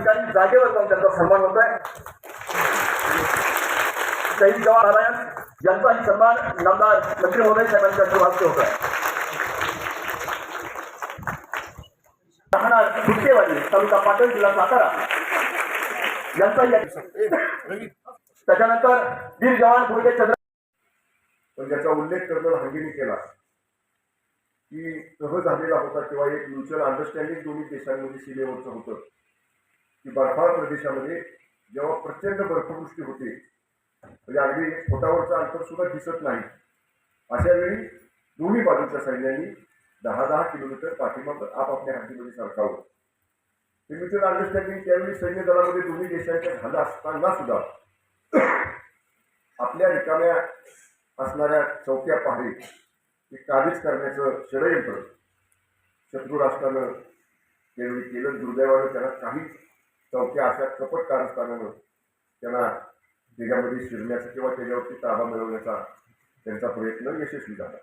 जागेवर जाऊन त्यांचा सन्मान होत आहे शहीद जवान नारायण यांचाही सन्मान नामदार मंत्री महोदय साहेबांच्या हस्ते होत आहे राहणार फुटकेवाडी तालुका पाटण जिल्हा सातारा. यांचाही त्याच्यानंतर वीर जवान भुर्गे चंद्र पण ज्याचा उल्लेख कर्नल हंगेने केला. की सहज झालेला होता किंवा एक म्युच्युअल अंडरस्टँडिंग दोन्ही देशांमध्ये सीमेवरचं होतं. की बर्फाळ प्रदेशामध्ये जेव्हा प्रचंड बर्फवृष्टी होते म्हणजे अगदी फोटावरचं अंतर सुद्धा दिसत नाही अशा वेळी दोन्ही बाजूच्या सैन्यांनी दहा दहा किलोमीटर पाठीमाग आपापल्या हातीमध्ये सरकावलं ते म्युच्युअल अंडरस्टँडिंग त्यावेळी सैन्य दलामध्ये दोन्ही देशांच्या झाला असताना सुद्धा आपल्या रिकाम्या असणाऱ्या चौक्या पहाडी ते काबीज करण्याचं षडयंत्र शत्रू राष्ट्रानं त्यावेळी केलं दुर्दैवानं त्याला काहीच चौथी अशा कपट कारस्थानानं त्यांना त्याच्यामध्ये शिरण्याचा किंवा त्याच्यावरती ताबा मिळवण्याचा त्यांचा प्रयत्न यशस्वी झाला.